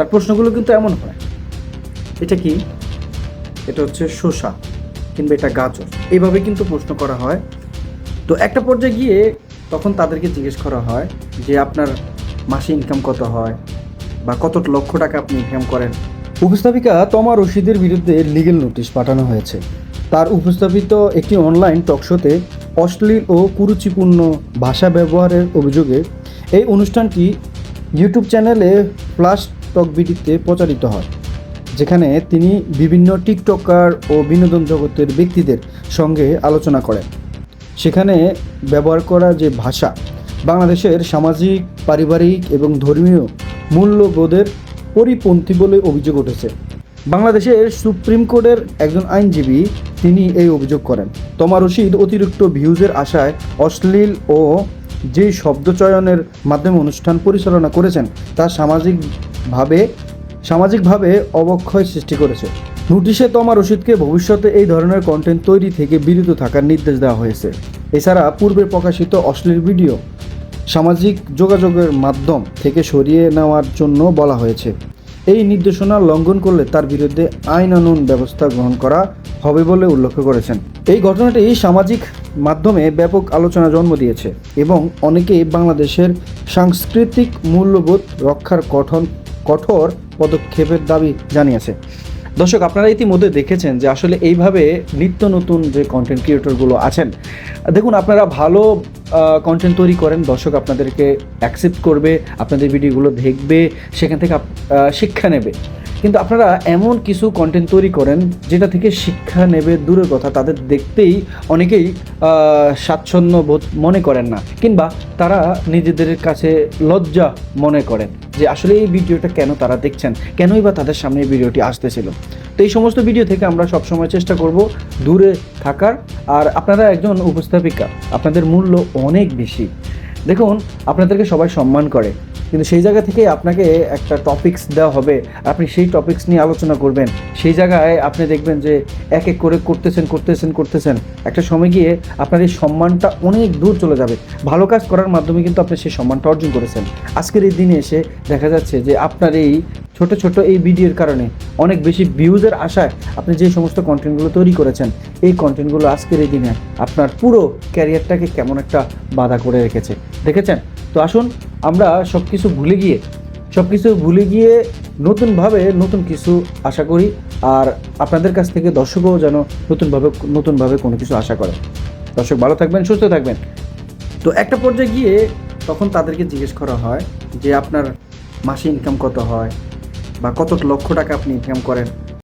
তার প্রশ্নগুলো কিন্তু এমন হয়। এটা কি? এটা হচ্ছে শসা কিংবা এটা গাজর। এইভাবে কিন্তু প্রশ্ন করা হয়। তো একটা পর্যায়ে গিয়ে তখন তাদেরকে জিজ্ঞেস করা হয় যে, আপনার মাসে ইনকাম কত হয়? বা কত লক্ষ টাকা আপনি ইনকাম করেন? উপস্থাপিকা তমা রশিদের বিরুদ্ধে লিগেল নোটিশ পাঠানো হয়েছে। তার উপস্থাপিত একটি অনলাইন টকশোতে অশ্লীল ও কুরুচিপূর্ণ ভাষা ব্যবহারের অভিযোগে এই অনুষ্ঠানটি ইউটিউব চ্যানেলে ফ্লাশ টক বিডিতে প্রচারিত হয়, যেখানে তিনি বিভিন্ন টিকটকার ও বিনোদন জগতের ব্যক্তিদের সঙ্গে আলোচনা করেন। সেখানে ব্যবহার করা যে ভাষা, বাংলাদেশের সামাজিক, পারিবারিক এবং ধর্মীয় মূল্যবোধের পরিপন্থী বলে অভিযোগ উঠেছে। বাংলাদেশের সুপ্রিম কোর্টের একজন আইনজীবী তিনি এই অভিযোগ করেন। তমা রশিদ অতিরিক্ত ভিউজের আশায় অশ্লীল ও যে শব্দচয়নের মাধ্যমে অনুষ্ঠান পরিচালনা করেছেন, তা সামাজিকভাবে সামাজিকভাবে অবক্ষয় সৃষ্টি করেছে। নোটিশে তমা রশিদকে ভবিষ্যতে এই ধরনের কন্টেন্ট তৈরি থেকে বিরত থাকার নির্দেশ দেওয়া হয়েছে। এছাড়া পূর্বে প্রকাশিত অশ্লীল ভিডিও সামাজিক যোগাযোগের মাধ্যম থেকে সরিয়ে নেওয়ার জন্য বলা হয়েছে। এই নির্দেশনা লঙ্ঘন করলে তার বিরুদ্ধে আইনানুন ব্যবস্থা গ্রহণ করা হবে বলে উল্লেখ করেছেন। এই ঘটনাটি সামাজিক মাধ্যমে ব্যাপক আলোচনা জন্ম দিয়েছে এবং অনেকেই বাংলাদেশের সাংস্কৃতিক মূল্যবোধ রক্ষার গঠন কঠোর পদক্ষেপের দাবি জানিয়েছে। দর্শক, আপনারা ইতিমধ্যে দেখেছেন যে আসলে এইভাবে নিত্য নতুন যে কন্টেন্ট ক্রিয়েটরগুলো আছেন, দেখুন আপনারা ভালো কন্টেন্ট তৈরি করেন, দর্শক আপনাদেরকে অ্যাকসেপ্ট করবে, আপনাদের ভিডিওগুলো দেখবে, সেখান থেকে শিক্ষা নেবে। কিন্তু আপনারা এমন কিছু কন্টেন্ট তৈরি করেন, যেটা থেকে শিক্ষা নেবে দূরের কথা, তাদের দেখতেই অনেকেই স্বাচ্ছন্দ্য বোধ মনে করেন না, কিংবা তারা নিজেদের কাছে লজ্জা মনে করেন। যে আসলে এই ভিডিওটা কেন তারা দেখছেন? কেনই বা তাদের সামনে এই ভিডিওটি আসতেছিল? তো এই সমস্ত ভিডিও থেকে আমরা সবসময় চেষ্টা করব দূরে থাকার। আর আপনারা একজন উপস্থাপিকা, আপনাদের মূল্য অনেক বেশি। দেখুন, আপনাদেরকে সবাই সম্মান করে। কিন্তু সেই জায়গা থেকে আপনাকে একটা টপিকস দেওয়া হবে। আপনি সেই টপিকস নিয়ে আলোচনা করবেন। সেই জায়গায় আপনি দেখবেন যে এক এক করে করতেছেন করতেছেন করতেছেন। একটা সময় গিয়ে আপনার এই সম্মানটা অনেক দূর চলে যাবে। ভালো কাজ করার মাধ্যমে কিন্তু আপনি সেই সম্মানটা অর্জন করেছেন। আজকের এই দিনে এসে দেখা যাচ্ছে যে আপনার এই ছোট ছোট এই ভিডিওর কারণে অনেক বেশি ভিউজের আশায় আপনি যে সমস্ত কন্টেন্টগুলো তৈরি করেছেন, এই কন্টেন্টগুলো আজকের এই দিনে আপনার পুরো ক্যারিয়ারটাকে কেমন একটা বাধা করে রেখেছে। দেখেছেন? তো আসুন আমরা সব কিছু ভুলে গিয়ে সব কিছু ভুলে গিয়ে নতুনভাবে নতুন কিছু আশা করি আর আপনাদের কাছ থেকে দর্শকও যেন নতুনভাবে নতুনভাবে কোনো কিছু আশা করে। দর্শক ভালো থাকবেন, সুস্থ থাকবেন। তো একটা পর্যায়ে গিয়ে তখন তাদেরকে জিজ্ঞেস করা হয় যে আপনার মাসে ইনকাম কত হয় বা কত লক্ষ টাকা আপনি ইনকাম করেন?